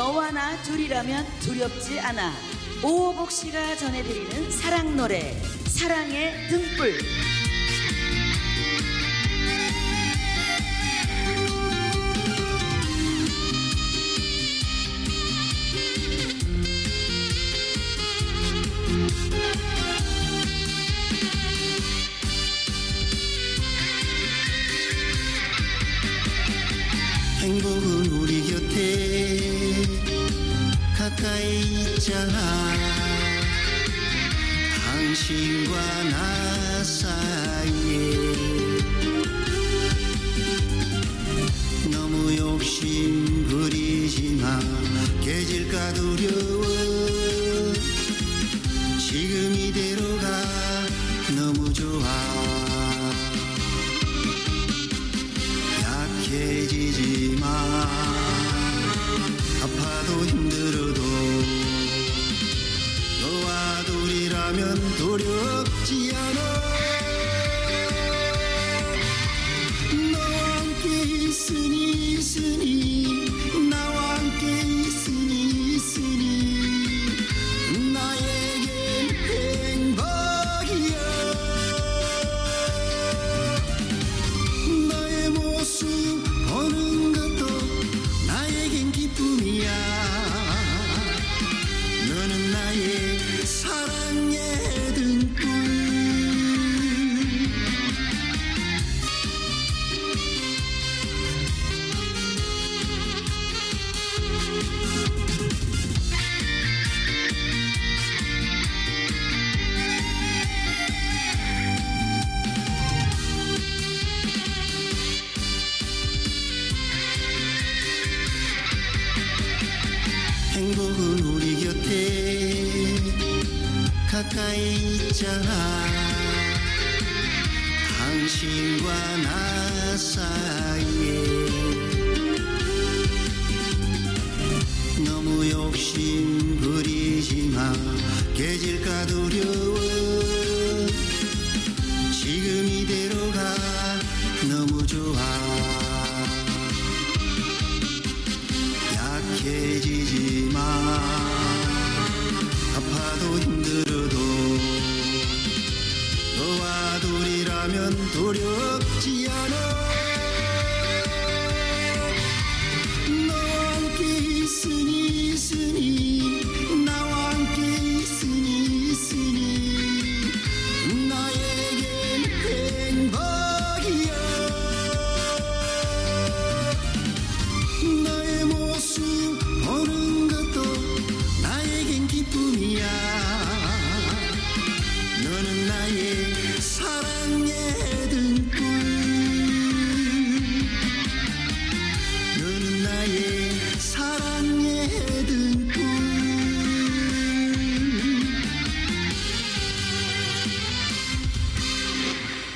너와 나 둘이라면 두렵지 않아. 오호복 씨가 전해드리는 사랑 노래 사랑의 등불. 행복은 우리 곁에 가까이 있잖아. 당신과 나 사이에. 너무 욕심 부리지 마. 깨질까 두려워. 지금 이대로가. 너무 좋아. 약해지지 마. 아파도 힘 두렵지 않아 행복은 우리 곁에. 가까이 있잖아 당신과 나 사이에 아파도 힘들어도 너와 둘이라면 않아